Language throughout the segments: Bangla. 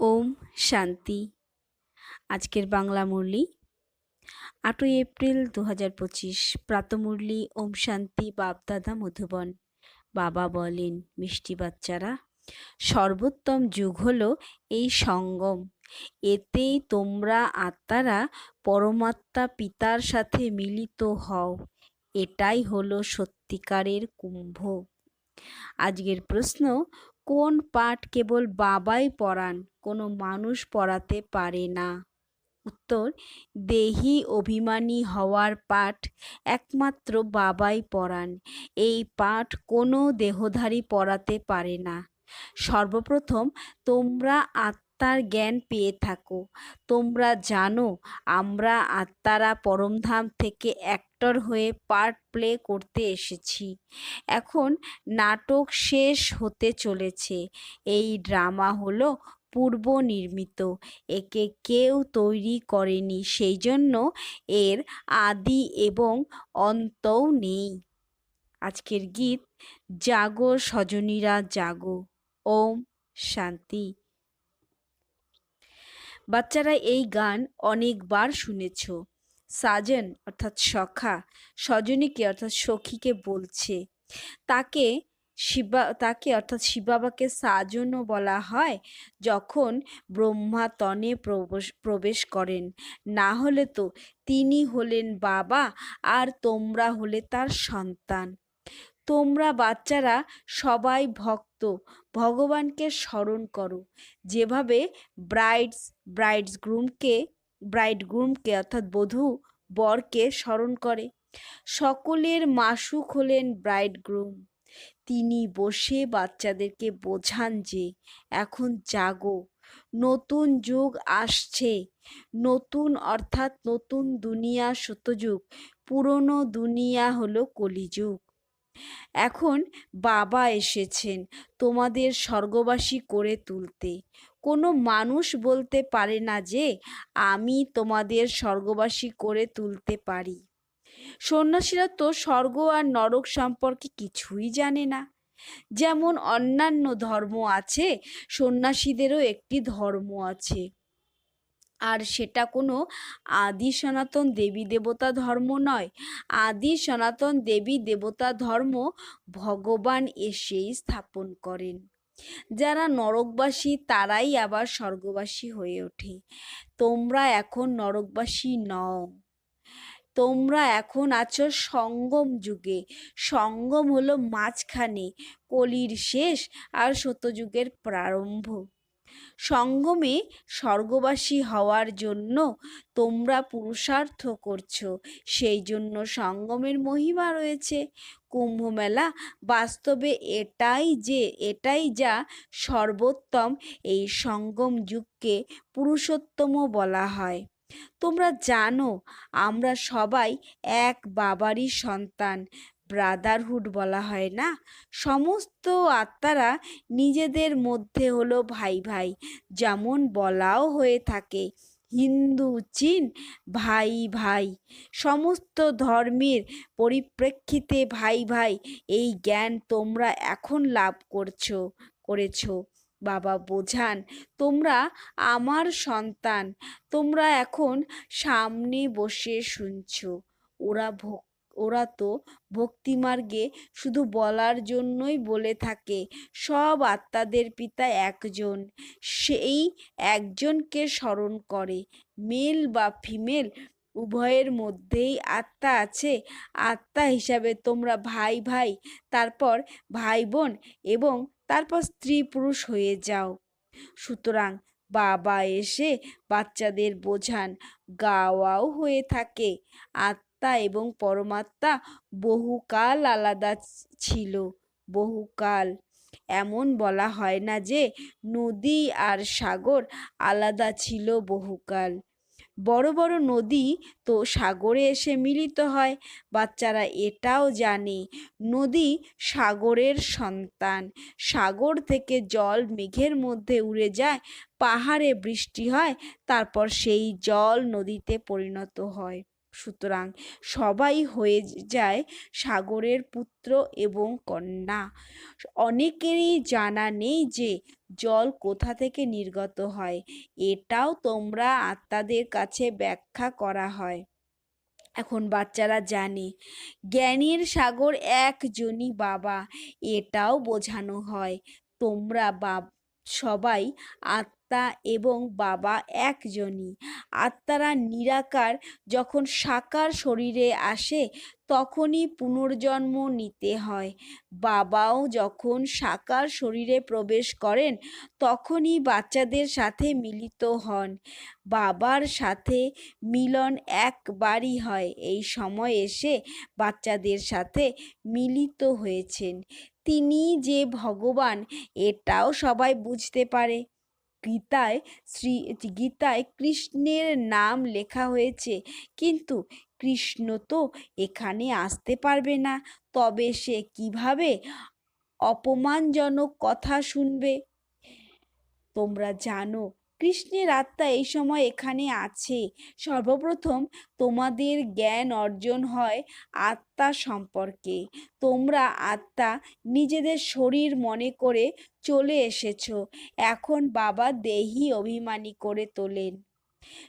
ওম শান্তি। আজকের বাংলা মুরলি, আটই এপ্রিল দু হাজার পঁচিশ প্রাতমুরলি ওম শান্তি বাপদাদা মধুবন। বাবা বলেন, মিষ্টি বাচ্চারা, সর্বোত্তম যুগ হলো এই সঙ্গম। এতেই তোমরা আত্মারা পরমাত্মা পিতার সাথে মিলিত হও। এটাই হলো সত্যিকারের কুম্ভ। আজকের প্রশ্ন কোন পাঠ কেবল বাবাই পড়ান, কোনো মানুষ পড়াতে পারে না? উত্তর, দেহি অভিমানী হওয়ার পাঠ একমাত্র বাবাই পড়ান, এই পাঠ কোনো দেহধারী পড়াতে পারে না। সর্বপ্রথম তোমরা আত্মার জ্ঞান পেয়ে থাকো। তোমরা জানো, আমরা আত্মারা পরমধাম থেকে অ্যাক্টর হয়ে পার্ট প্লে করতে এসেছি। এখন নাটক শেষ হতে চলেছে। এই ড্রামা হলো পূর্ব নির্মিত। একে কেউ তৈরি করেনি সেই জন্য এর আদি এবং অন্তও নেই। আজকের গীত, জাগো সজনীরা, জাগো। ওম শান্তি। বাচ্চারা এই গান অনেকবার শুনেছ। সাজন অর্থাৎ সখা, সজনীকে অর্থাৎ সখীকে বলছে। তাকে শিবা, তাকে অর্থাৎ শিবাবাকে সাজনও বলা হয় যখন ব্রহ্মা তনে প্রবেশ প্রবেশ করেন। না হলে তো তিনি হলেন বাবা আর তোমরা হলে তার সন্তান। তোমরা বাচ্চারা সবাই ভক্ত, ভগবানকে স্মরণ করো। যেভাবে ব্রাইডস ব্রাইডস গ্রুমকে ব্রাইড গ্রুমকে অর্থাৎ বধূ বরকে স্মরণ করে। সকলের মাসুক হলেন ব্রাইড গ্রুম তিনি বসে বাচ্চাদেরকে বোঝান যে, এখন জাগো, নতুন যুগ আসছে। নতুন অর্থাৎ নতুন দুনিয়া সত্যযুগ। পুরনো দুনিয়া হলো কলিযুগ। এখন বাবা এসেছেন তোমাদের স্বর্গবাসী করে তুলতে। কোনো মানুষ বলতে পারে না যে, আমি তোমাদের স্বর্গবাসী করে তুলতে পারি। সন্ন্যাসীরা তো স্বর্গ আর নরক সম্পর্কে কিছুই জানে না। যেমন অন্যান্য ধর্ম আছে, সন্ন্যাসীদেরও একটি ধর্ম আছে। আর সেটা কোনো আদি সনাতন দেবী দেবতা ধর্ম নয়। আদি সনাতন দেবী দেবতা ধর্ম ভগবান এসেই স্থাপন করেন। যারা নরকবাসী তারাই আবার স্বর্গবাসী হয়ে ওঠে। তোমরা এখন নরকবাসী নও। তোমরা এখন আছো সঙ্গম যুগে। সঙ্গম হলো মাঝখানে। কলির শেষ আর সত্যযুগের প্রারম্ভ। সঙ্গমে স্বর্গবাসী হওয়ার জন্য তোমরা পুরুষার্থ করছ। সেই জন্য সঙ্গমের মহিমা রয়েছে। কুম্ভমেলা বাস্তবে এটাই যে, এটাই যা সর্বোত্তম এই সঙ্গম যুগকে পুরুষোত্তম বলা হয়। তোমরা জানো, আমরা সবাই এক বাবারই সন্তান। ব্রাদারহুড বলা হয় না? সমস্ত আত্মারা নিজেদের মধ্যে হলো ভাই ভাই। যেমন বলাও হয়ে থাকে, হিন্দু, চীন, ভাই ভাই। সমস্ত ধর্মের পরিপ্রেক্ষিতে ভাই ভাই, এই জ্ঞান তোমরা এখন লাভ করছ, করেছ। বাবা বোঝান, তোমরা আমার সন্তান, তোমরা এখন সামনে বসে শুনছ। ওরা ভোগ ওরা তো ভক্তিমার্গে শুধু বলার জন্যই বলে থাকে। সব আত্মাদের পিতা একজন। সেই একজনকে স্মরণ করে। মেল বা ফিমেল, উভয়ের মধ্যেই আত্মা আছে। আত্মা হিসাবে তোমরা ভাই ভাই, তারপর ভাই বোন এবং তারপর স্ত্রী পুরুষ হয়ে যাও। সুতরাং বাবা এসে বাচ্চাদের বোঝান। গাওয়াও হয়ে থাকে। আত্মা এবং পরমাত্মা বহুকাল আলাদা ছিল, বহুকাল। এমন বলা হয় না যে নদী আর সাগর আলাদা ছিল বহুকাল। বড় বড় নদী তো সাগরে এসে মিলিত হয়, বাচ্চারা এটাও জানে। নদী সাগরের সন্তান। সাগর থেকে জল মেঘের মধ্যে উড়ে যায়, পাহাড়ে বৃষ্টি হয়, তারপর সেই জল নদীতে পরিণত হয়। সুতরাং সবাই হয়ে যায় সাগরের পুত্র এবং কন্যা। অনেকেরই জানা নেই যে জল কোথা থেকে নির্গত হয়। এটাও তোমরা আত্মাদের কাছে ব্যাখ্যা করা হয়। এখন বাচ্চারা জানে, জ্ঞানের সাগর একজনই বাবা। এটাও বোঝানো হয়, তোমরা বা, সবাই আত্মা এবং বাবা একজনই। আত্মারা নিরাকার, যখন সাকার শরীরে আসে, তখনই পুনর্জন্ম নিতে হয়। বাবাও যখন সাকার শরীরে প্রবেশ করেন, তখনই বাচ্চাদের সাথে মিলিত হন। বাবার সাথে মিলন একবারই হয়। এই সময় এসে বাচ্চাদের সাথে মিলিত হয়েছেন। তিনি যে ভগবান, এটাও সবাই বুঝতে পারে। গীতায়, শ্রী, গীতায় কৃষ্ণের নাম লেখা হয়েছে। কিন্তু কৃষ্ণ তো এখানে আসতে পারবে না। তবে সে কীভাবে অপমানজনক কথা শুনবে? তোমরা জানো কৃষ্ণের আত্মা এই সময় এখানে আছে। সর্বপ্রথম তোমাদের জ্ঞান অর্জন হয় আত্মা সম্পর্কে। তোমরা আত্মা নিজেদের শরীর মনে করে চলে এসেছ। এখন বাবা দেহি অভিমানী করে তোলেন।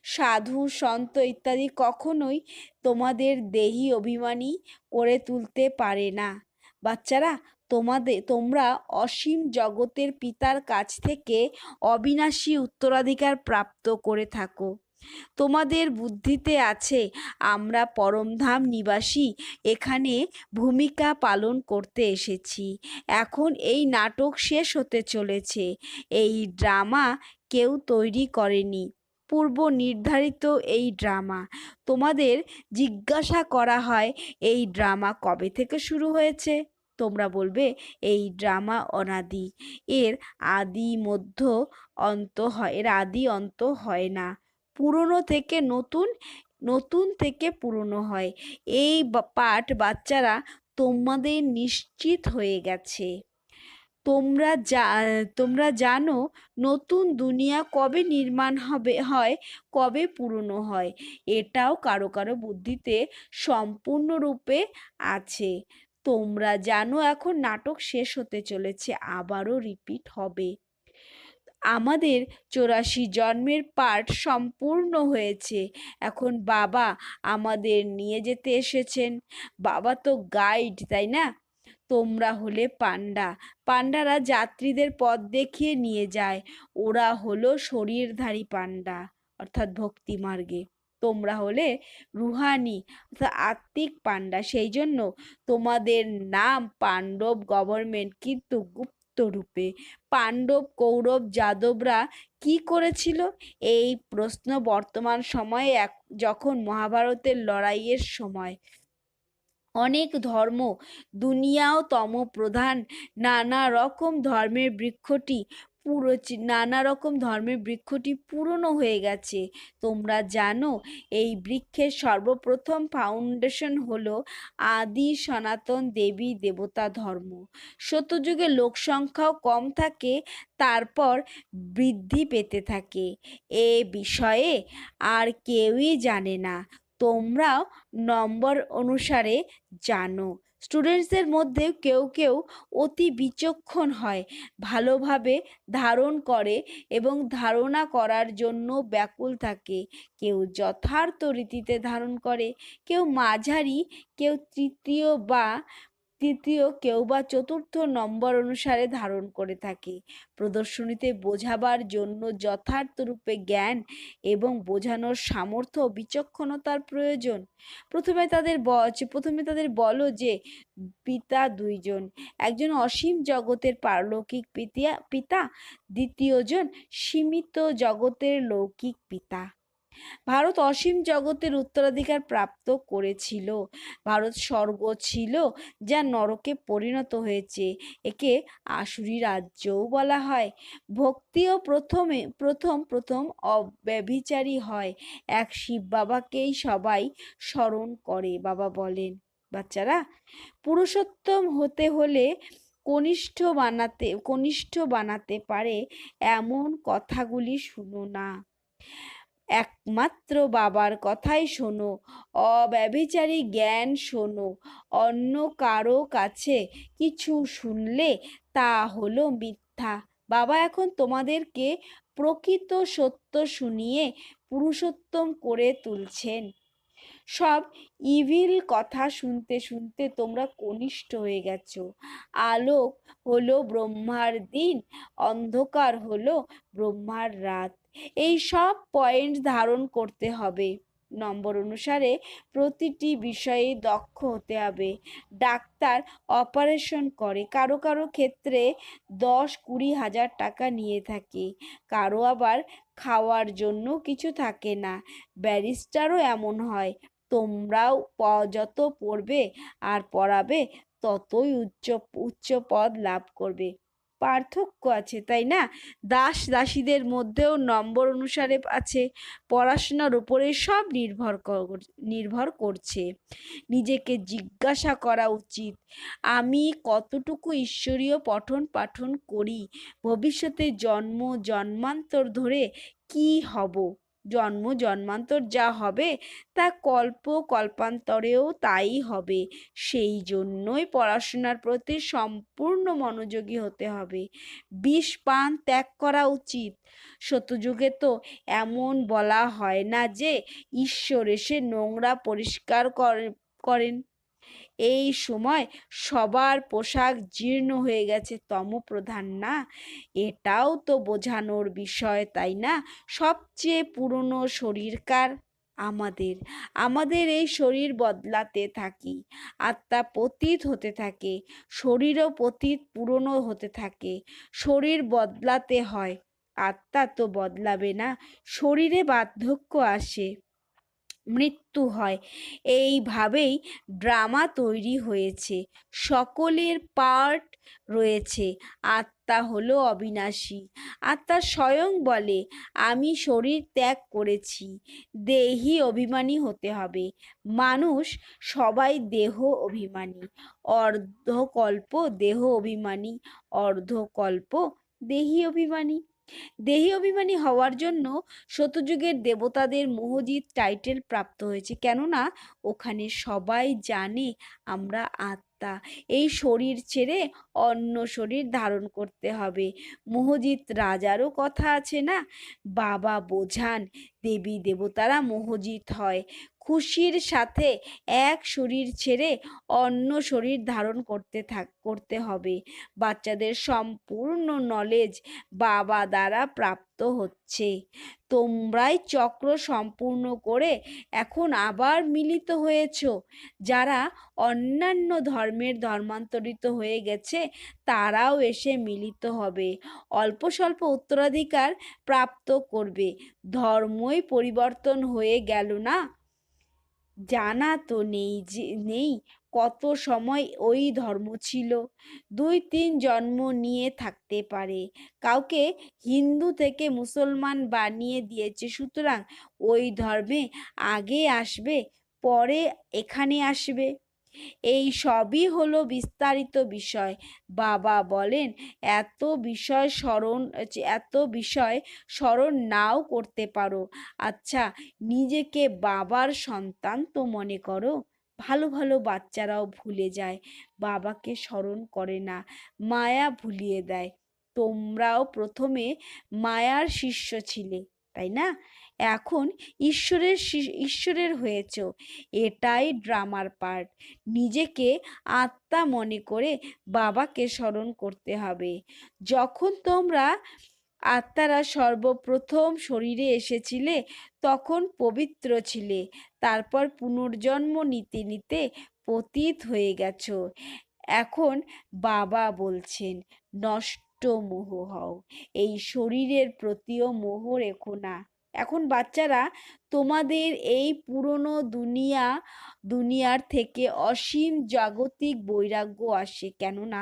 সাধু, সন্ত ইত্যাদি কখনোই তোমাদের দেহি অভিমানী করে তুলতে পারে না। বাচ্চারা তোমাদের তোমরা অসীম জগতের পিতার কাছ থেকে অবিনাশী উত্তরাধিকার প্রাপ্ত করে থাকো। তোমাদের বুদ্ধিতে আছে, আমরা পরমধাম নিবাসী, এখানে ভূমিকা পালন করতে এসেছি। এখন এই নাটক শেষ হতে চলেছে, এই ড্রামা কেউ তৈরি করেনি। পূর্ব নির্ধারিত এই ড্রামা, তোমাদের জিজ্ঞাসা করা হয়, এই ড্রামা কবে থেকে শুরু হয়েছে? তোমরা বলবে, এই ড্রামা অনাদি। এর আদি মধ্য অন্ত হয়, এর আদি অন্ত হয় না। পুরনো থেকে নতুন নতুন থেকে পুরনো হয়। এই পাঠ বাচ্চারা তোমাদের নিশ্চিত হয়ে গেছে। তোমরা যা, তোমরা জানো নতুন দুনিয়া কবে নির্মাণ হবে, হয়, কবে পুরনো হয়। এটাও কারও কারও বুদ্ধিতে সম্পূর্ণরূপে আছে। তোমরা জানো এখন নাটক শেষ হতে চলেছে, আবারও রিপিট হবে। আমাদের চৌরাশি জন্মের পাঠ সম্পূর্ণ হয়েছে। এখন বাবা আমাদের নিয়ে যেতে এসেছেন। বাবা তো গাইড তাই না? তোমরা হলে পান্ডা পান্ডারা যাত্রীদের পথ দেখিয়ে নিয়ে যায়। ওরা হলো শরীরধারী পান্ডা অর্থাৎ ভক্তি মার্গে তোমরা হলে রুহানি, অর্থাৎ আত্মিক পান্ডা সেই জন্য তোমাদের নাম পাণ্ডব গভর্নমেন্ট কিন্তু গুপ্ত রূপে। পাণ্ডব, কৌরব, যাদবরা কি করেছিল? এই প্রশ্ন বর্তমান সময়ে এক, যখন মহাভারতের লড়াইয়ের সময়। অনেক ধর্ম, দুনিয়াও তম প্রধান নানা রকম ধর্মের বৃক্ষটি পুরো নানা রকম ধর্মের বৃক্ষটি পুরনো হয়ে গেছে। তোমরা জানো, এই বৃক্ষের সর্বপ্রথম ফাউন্ডেশন হলো আদি সনাতন দেবী দেবতা ধর্ম। সত্যযুগে লোক সংখ্যাও কম থাকে, তারপর বৃদ্ধি পেতে থাকে। এ বিষয়ে আর কেউই জানে না। তোমরাও নম্বর অনুসারে জানো। স্টুডেন্টসদের মধ্যে কেউ কেউ অতি বিচক্ষণ হয়, ভালোভাবে ধারণ করে এবং ধারণা করার জন্য ব্যাকুল থাকে। কেউ যথার্থ রীতিতে ধারণ করে, কেউ মাঝারি, কেউ তৃতীয় বা তৃতীয় কেউ বা চতুর্থ নম্বর অনুসারে ধারণ করে থাকে। প্রদর্শনীতে বোঝাবার জন্য যথার্থ রূপে জ্ঞান এবং বোঝানোর সামর্থ্য বিচক্ষণতার প্রয়োজন। প্রথমে তাদের প্রথমে তাদের বলো যে, পিতা দুইজন, একজন অসীম জগতের পারলৌকিক পিতা পিতা, দ্বিতীয়জন সীমিত জগতের লৌকিক পিতা। ভারত অসীম জগতের উত্তরাধিকার প্রাপ্ত করেছিল। ভারত স্বর্গ ছিল যা নরকে পরিণত হয়েছে, একে আসুরি রাজ্যও বলা হয়। ভক্তিও প্রথমে, প্রথম প্রথম অব্যভিচারী হয়। এক শিব বাবাকেই সবাই স্মরণ করে, বাবা বলেন। বাচ্চারা, পুরুষোত্তম হতে হলে কনিষ্ঠ বানাতে কনিষ্ঠ বানাতে পারে এমন কথাগুলি শুনো না। একমাত্র বাবার কথাই শোনো, অব্যভিচারী জ্ঞান শোনো। অন্য কারও কাছে কিছু শুনলে তা হলো মিথ্যা। বাবা, এখন তোমাদেরকে প্রকৃত সত্য শুনিয়ে পুরুষোত্তম করে তুলছেন। সব ইভিল কথা শুনতে শুনতে তোমরা কনিষ্ঠ হয়ে গেছো। আলোক হলো ব্রহ্মার দিন, অন্ধকার হলো ব্রহ্মার রাত। এই সব পয়েন্ট ধারণ করতে হবে। নম্বর অনুসারে প্রতিটি বিষয়ে দক্ষ হতে হবে। ডাক্তার অপারেশন করে। কারও কারও ক্ষেত্রে দশ কুড়ি হাজার টাকা নিয়ে থাকে। কারও আবার খাওয়ার জন্য কিছু থাকে না। ব্যারিস্টারও এমন হয়। তোমরাও প যত পড়বে আর পড়াবে, ততই উচ্চ উচ্চ পদ লাভ করবে। পার্থক্য আছে, তাই না? দাস দাসীদের মধ্যেও নম্বর অনুসারে আছে, পড়াশোনার উপরে সব নির্ভর নির্ভর করছে। নিজেকে জিজ্ঞাসা করা উচিত, আমি কতটুকু ঈশ্বরীয় পঠন পাঠন করি? ভবিষ্যতে জন্ম, জন্মান্তর ধরে কি হব? জন্ম, জন্মান্তর যা হবে তা কল্প, কল্পান্তরেও তাই হবে। সেই জন্যই পড়াশোনার প্রতি সম্পূর্ণ মনোযোগী হতে হবে। বিষ পান ত্যাগ করা উচিত। সত্যযুগে তো এমন বলা হয় না যে ঈশ্বর এসে নোংরা পরিষ্কার করেন। এই সময় সবার পোশাক জীর্ণ হয়ে গেছে। তমপ্রধান না? এটাও তো বোঝানোর বিষয়, তাই না? সবচেয়ে পুরনো শরীরকার আমাদের। আমাদের এই শরীর বদলাতে থাকি। আত্মা পতীত হতে থাকে। শরীরও পতীত, পুরনো হতে থাকে। শরীর বদলাতে হয়। আত্মা তো বদলাবে না। শরীরে বার্ধক্য আসে। মৃত্যু হয়। এইভাবেই ড্রামা তৈরি হয়েছে। সকলের পার্ট রয়েছে। আত্মা হলো অবিনাশী। আত্মা স্বয়ং বলে, আমি শরীর ত্যাগ করেছি। দেহি অভিমানী হতে হবে। মানুষ সবাই দেহ অভিমানী। অর্ধকল্প দেহ অভিমানী, অর্ধকল্প দেহি অভিমানী। দেহি অভিমানী হওয়ার জন্য সত্যযুগের দেবতাদের মোহজিৎ টাইটেল প্রাপ্ত হয়েছে। কেননা, ওখানে সবাই জানে আমরা আত্মা। এই শরীর ছেড়ে অন্য শরীর ধারণ করতে হবে। মোহজিৎ রাজারও কথা আছে না? বাবা বোঝান দেবী দেবতারা মোহজিৎ হয়। খুশির সাথে এক শরীর ছেড়ে অন্য শরীর ধারণ করতে থাক, করতে হবে। বাচ্চাদের সম্পূর্ণ নলেজ বাবা দ্বারা প্রাপ্ত হচ্ছে। তোমরাই চক্র সম্পূর্ণ করে এখন আবার মিলিত হয়েছ। যারা অন্যান্য ধর্মের ধর্মান্তরিত হয়ে গেছে, তারাও এসে মিলিত হবে। অল্প স্বল্প উত্তরাধিকার প্রাপ্ত করবে। ধর্মই পরিবর্তন হয়ে গেল না? জানা তো নেই যে, নেই কত সময় ওই ধর্ম ছিল। দুই তিন জন্ম নিয়ে থাকতে পারে। কাউকে হিন্দু থেকে মুসলমান বানিয়ে দিয়েছে। সুতরাং ওই ধর্মে আগে আসবে, পরে এখানে আসবে। এই সবই হলো বিস্তারিত বিষয়। বাবা বলেন, এত বিষয় স্মরণ, এত বিষয় স্মরণ নাও করতে পারো। আচ্ছা নিজেকে বাবার সন্তান তো মনে করো। ভালো ভালো বাচ্চারাও ভুলে যায়। বাবাকে স্মরণ করে না, মায়া ভুলিয়ে দেয়। তোমরাও প্রথমে মায়ার শিষ্য ছিলে, তাই না? এখন ঈশ্বরের ঈশ্বরের হয়েছ। এটাই ড্রামার পার্ট। নিজেকে আত্মা মনে করে বাবাকে স্মরণ করতে হবে। যখন তোমরা আত্মারা সর্বপ্রথম শরীরে এসেছিলে, তখন পবিত্র ছিলে। তারপর পুনর্জন্ম নিতে নিতে পতীত হয়ে গেছ। এখন বাবা বলছেন, নষ্ট মোহ হও। এই শরীরের প্রতিও মোহ রেখো না। এখন বাচ্চারা তোমাদের এই পুরনো দুনিয়া, দুনিয়ার থেকে অসীম জাগতিক বৈরাগ্য আসে। কেননা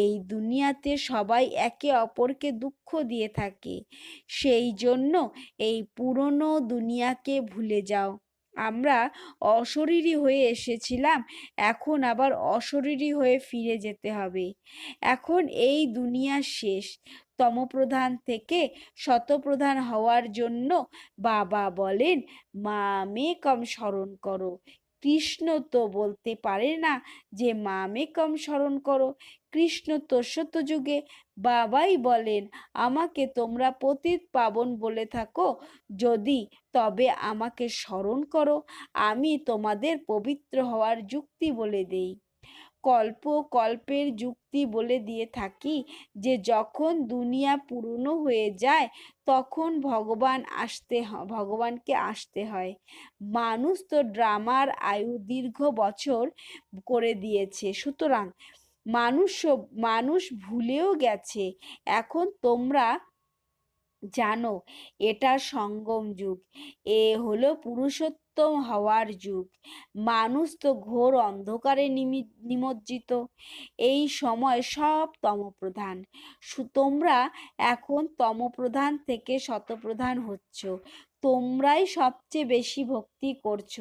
এই দুনিয়াতে সবাই একে অপরকে দুঃখ দিয়ে থাকে। সেই জন্য এই পুরনো দুনিয়াকে ভুলে যাও। আমরা অশরীরী হয়ে এসেছিলাম, এখন আবার অশরীরী হয়ে ফিরে যেতে হবে। এখন এই দুনিয়া শেষ। তমপ্রধান থেকে শতপ্রধান হওয়ার জন্য বাবা বলেন, মা মে কম স্মরণ করো। কৃষ্ণ তো বলতে পারে না যে মামেকম স্মরণ করো। কৃষ্ণ তো সত্য যুগে বাবাই বলেন, আমাকে তোমরা পতিত পাবন বলে থাকো। যদি তবে আমাকে স্মরণ করো, আমি তোমাদের পবিত্র হওয়ার যুক্তি বলে দেই। কল্প কল্পের যুক্তি বলে দিয়ে থাকি যে যখন দুনিয়া পুরনো হয়ে যায়, তখন ভগবান আসতে ভগবানকে আসতে হয়। মানুষ তো ড্রামার আয়ু দীর্ঘ বছর করে দিয়েছে। সুতরাং মানুষ মানুষ ভুলেও গেছে। এখন তোমরা জানো এটা সঙ্গম যুগ। এ হলো পুরুষোত্তম হওয়ার যুগ। মানুষ তো ঘোর অন্ধকারে নিমজ্জিত। এই সময় সব তমপ্রধান। তোমরা এখন তমপ্রধান থেকে শতপ্রধান হচ্ছ। তোমরাই সবচেয়ে বেশি ভক্তি করছ।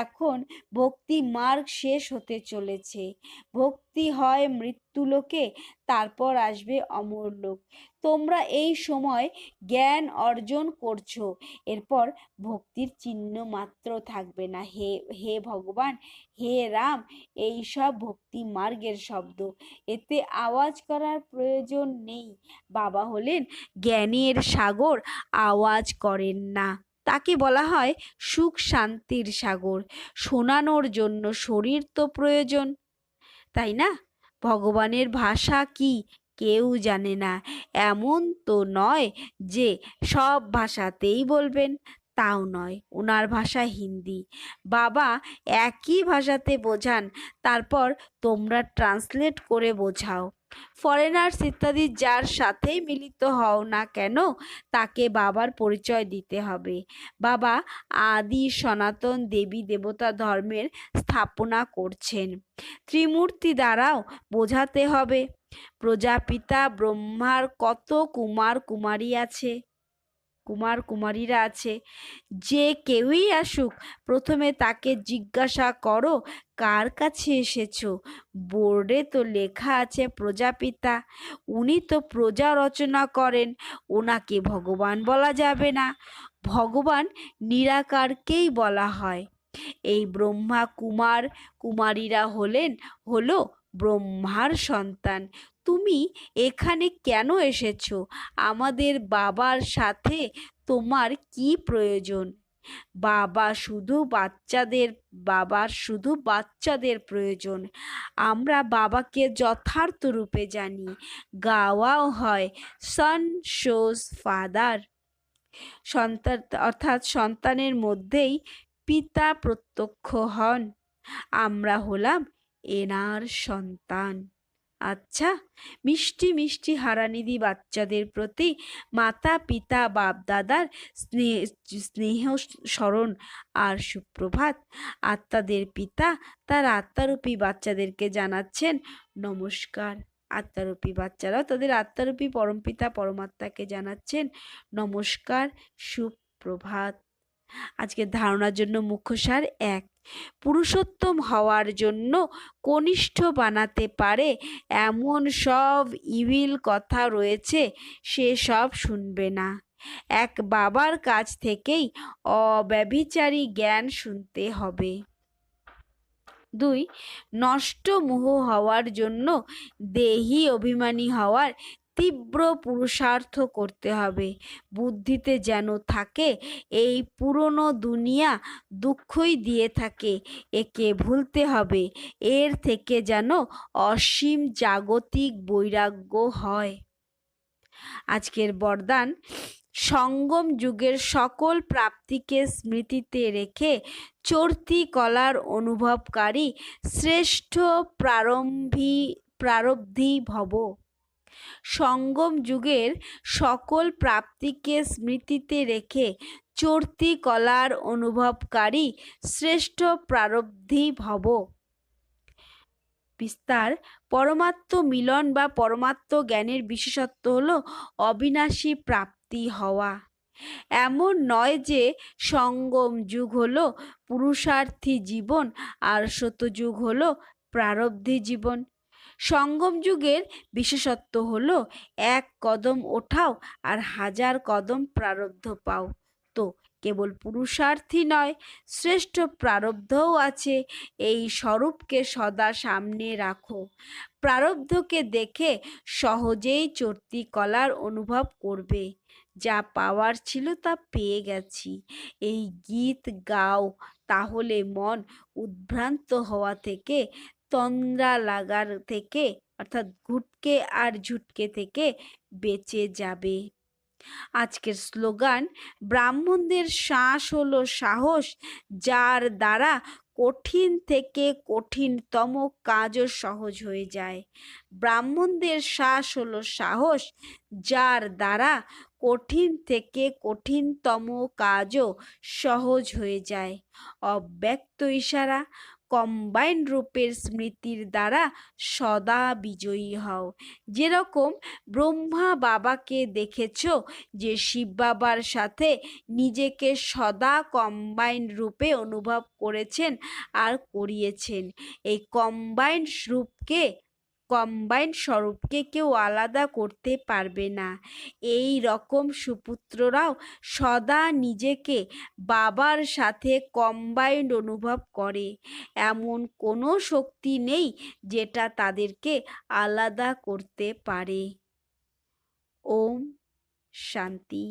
এখন ভক্তি মার্গ শেষ হতে চলেছে। ভক্তি হয় মৃত্যুলোকে তারপর আসবে অমরলোক তোমরা এই সময় জ্ঞান অর্জন করছ, এরপর ভক্তির চিহ্ন মাত্র থাকবে না। হে হে ভগবান, হে রাম, এই সব ভক্তি মার্গের শব্দ। এতে আওয়াজ করার প্রয়োজন নেই। বাবা হলেন জ্ঞানের সাগর, আওয়াজ করেন না। তাকে বলা হয় সুখ শান্তির সাগর। শোনানোর জন্য শরীর তো প্রয়োজন, তাই না? ভগবানের ভাষা কি? কেউ জানে না। এমন তো নয় যে সব ভাষাতেই বলবেন, তাও নয়। ওনার ভাষা হিন্দি। বাবা একই ভাষাতে বোঝান, তারপর তোমরা ট্রান্সলেট করে বোঝাও। ফরেনার্স ইত্যাদি যার সাথেই মিলিত হও না কেন, তাকে বাবার পরিচয় দিতে হবে। বাবা আদি সনাতন দেবী দেবতা ধর্মের স্থাপনা করছেন। ত্রিমূর্তি দ্বারাও বোঝাতে হবে, প্রজাপিতা ব্রহ্মার কত কুমার কুমারী আছে। কুমার কুমারীরা আছে। যে কেউই আসুক, প্রথমে তাকে জিজ্ঞাসা করো, কার কাছে এসেছ? বোর্ডে তো লেখা আছে প্রজাপিতা। উনি তো প্রজা রচনা করেন, ওনাকে ভগবান বলা যাবে না। ভগবান নিরাকারকেই বলা হয়। এই ব্রহ্মা কুমার কুমারীরা হলেন, হলো ব্রহ্মার সন্তান। তুমি এখানে কেন এসেছ? আমাদের বাবার সাথে তোমার কি প্রয়োজন? বাবা শুধু বাচ্চাদের, বাবার শুধু বাচ্চাদের প্রয়োজন। আমরা বাবাকে যথার্থ রূপে জানি। গাওয়াও হয়। সন শোজ ফাদার সন্তান, অর্থাৎ সন্তানের মধ্যেই পিতা প্রত্যক্ষ হন। আমরা হলাম এনার সন্তান। আচ্ছা মিষ্টি মিষ্টি হারানিধি বাচ্চাদের প্রতি মাতা পিতা বাপ দাদার স্নেহ স্নেহ স্মরণ আর সুপ্রভাত। আত্মাদের পিতা তার আত্মারূপী বাচ্চাদেরকে জানাচ্ছেন নমস্কার। আত্মারূপী বাচ্চারাও তাদের আত্মারূপী পরমপিতা, পরমাত্মাকে জানাচ্ছেন নমস্কার, সুপ্রভাত। আজকের ধারণার জন্য মুখ্য সার এক। পুরুষোত্তম হওয়ার জন্য কনিষ্ঠ বানাতে পারে এমন সব ইভিল কথা রয়েছে, সে সব শুনবে না। এক বাবার কাছ থেকেই অব্যভিচারী জ্ঞান শুনতে হবে। দুই, নষ্ট মোহ হওয়ার জন্য দেহি অভিমানী হওয়ার তীব্র পুরুষার্থ করতে হবে। বুদ্ধিতে যেন থাকে, এই পুরনো দুনিয়া দুঃখই দিয়ে থাকে। একে ভুলতে হবে, এর থেকে যেন অসীম জাগতিক বৈরাগ্য হয়। আজকের বরদান, সঙ্গম যুগের সকল প্রাপ্তিকে স্মৃতিতে রেখে চর্তি কলার অনুভবকারী শ্রেষ্ঠ প্রারম্ভী, প্রারব্ধি ভব। সঙ্গম যুগের সকল প্রাপ্তিকে স্মৃতিতে রেখে চর্তি কলার অনুভবকারী শ্রেষ্ঠ প্রারব্ধি ভব। বিস্তার, পরমাত্ম মিলন বা পরমাত্ম জ্ঞানের বিশেষত্ব হল অবিনাশী প্রাপ্তি হওয়া। এমন নয় যে সঙ্গম যুগ হল পুরুষার্থী জীবন আর সত্যযুগ হল প্রারব্ধি জীবন। সঙ্গম যুগের বিশেষত্ব হলো এক কদম ওঠাও আর হাজার কদম প্রারব্ধ পাও। তো কেবল পুরুষার্থী নয়, শ্রেষ্ঠ প্রারব্ধও আছে। এই স্বরূপকে সদা সামনে রাখো। প্রারব্ধকে দেখে সহজেই চর্তি কলার অনুভব করবে। যা পাওয়ার ছিল তা পেয়ে গেছি। এই গীত গাও, তাহলে মন উদ্ভ্রান্ত হওয়া থেকে তন্দ্রা লাগার থেকে, অর্থাৎ ঘুটকে আর ঝুটকে থেকে বেঁচে যাবে। আজকের স্লোগান, ব্রাহ্মণদের শ্বাস হলো সাহস, যার দ্বারা কঠিন থেকে কঠিনতম কাজও সহজ হয়ে যায়। ব্রাহ্মণদের শ্বাস হলো সাহস, যার দ্বারা কঠিন থেকে কঠিনতম কাজও সহজ হয়ে যায়। অব্যক্ত ইশারা কম্বাইন রূপের স্মৃতির দ্বারা সদা বিজয়ী হও। যেরকম ব্রহ্মা বাবাকে দেখেছ যে শিব বাবার সাথে নিজেকে সদা কম্বাইন রূপে অনুভব করেছেন আর করিয়েছেন। এই কম্বাইন রূপকে কম্বাইন স্বরূপকে কেউ আলাদা করতে পারবে না। এই রকম সুপুত্ররাও সদা নিজেকে বাবার সাথে কম্বাইন্ড অনুভব করে। এমন কোনো শক্তি নেই যেটা তাদেরকে আলাদা করতে পারে। ওম শান্তি।